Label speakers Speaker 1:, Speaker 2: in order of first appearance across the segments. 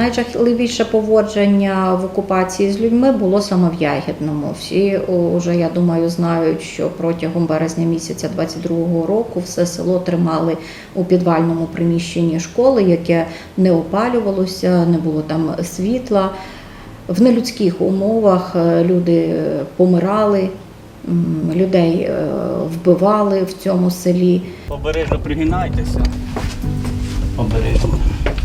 Speaker 1: Найжахливіше поводження в окупації з людьми було саме в Ягідному. Всі вже, я думаю, знають, що протягом березня місяця 22-го року все село тримали у підвальному приміщенні школи, яке не опалювалося, не було там світла. В нелюдських умовах е, люди помирали, людей е, вбивали в цьому селі.
Speaker 2: Обережно пригинайтеся. Обережно.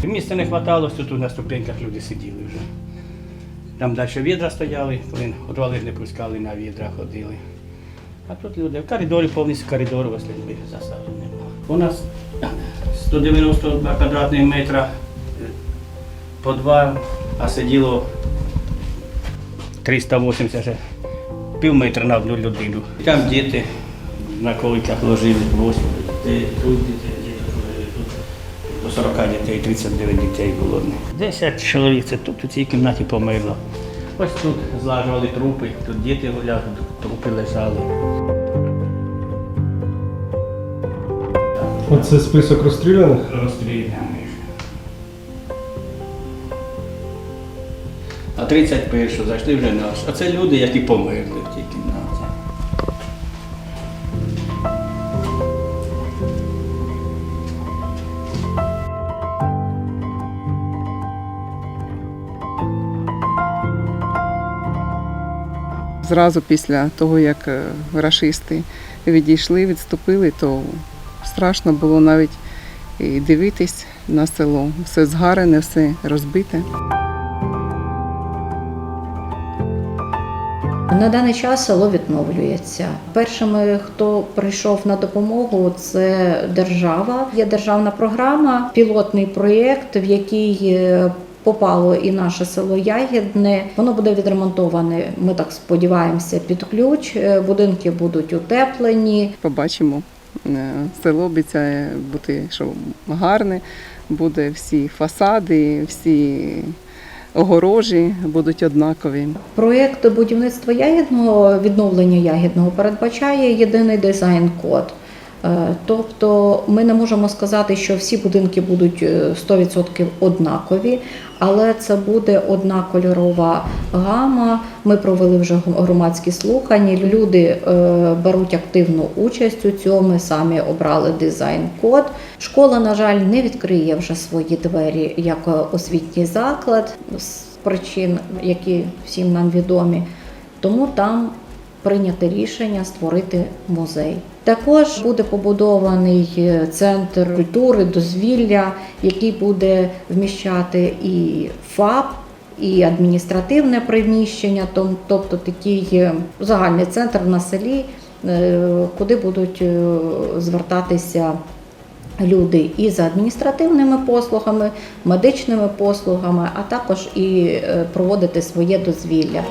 Speaker 2: Місця не хватало, тут на ступеньках люди сиділи вже. Там далі відра стояли, коли не пускали, на відра ходили. А тут люди в коридорі повністю коридор людьми засаджені. У нас 192 квадратних метра е, по два, а сиділо 380 вже пів метра на одну людину. Там діти на коликах ложили 8 дітей, тут дітей, дітей, 39 дітей було. 10 чоловік, це тут у цій кімнаті померло. Ось тут злажували трупи, тут діти гуляли, тут трупи лежали.
Speaker 3: Оце список розстріляних.
Speaker 2: Розстріляних. А 31-го зайшли вже наш. А це люди, які померли в
Speaker 4: Зразу після того, як е, рашисти відійшли, відступили, то страшно було навіть і дивитись на село. Все згарене, все розбите.
Speaker 1: На даний час село відновлюється. Першими, хто прийшов на допомогу, це держава. Є державна програма, пілотний проєкт, в який е, попало і наше село Ягідне. Воно буде відремонтоване. Ми так сподіваємося, під ключ. Е, Будинки будуть утеплені.
Speaker 4: Побачимо. Е, Село обіцяє бути що гарне, буде всі фасади, всі огорожі будуть однакові.
Speaker 1: Проєкт будівництва ягідного відновлення ягідного передбачає єдиний дизайн-код. Е, Тобто ми не можемо сказати, що всі будинки будуть е, 100% однакові, але це буде одна кольорова гама. Ми провели вже громадські слухання. Люди е, беруть активну участь у цьому, самі обрали дизайн-код. Школа, на жаль, не відкриє вже свої двері як е, освітній заклад з причин, які всім нам відомі. Тому там прийняте рішення створити музей. Також буде побудований е, центр культури, дозвілля, який буде вміщати і ФАП, і адміністративне приміщення, тобто такий е, загальний центр на селі, е, куди будуть звертатися люди і за адміністративними послугами, медичними послугами, а також і проводити своє дозвілля.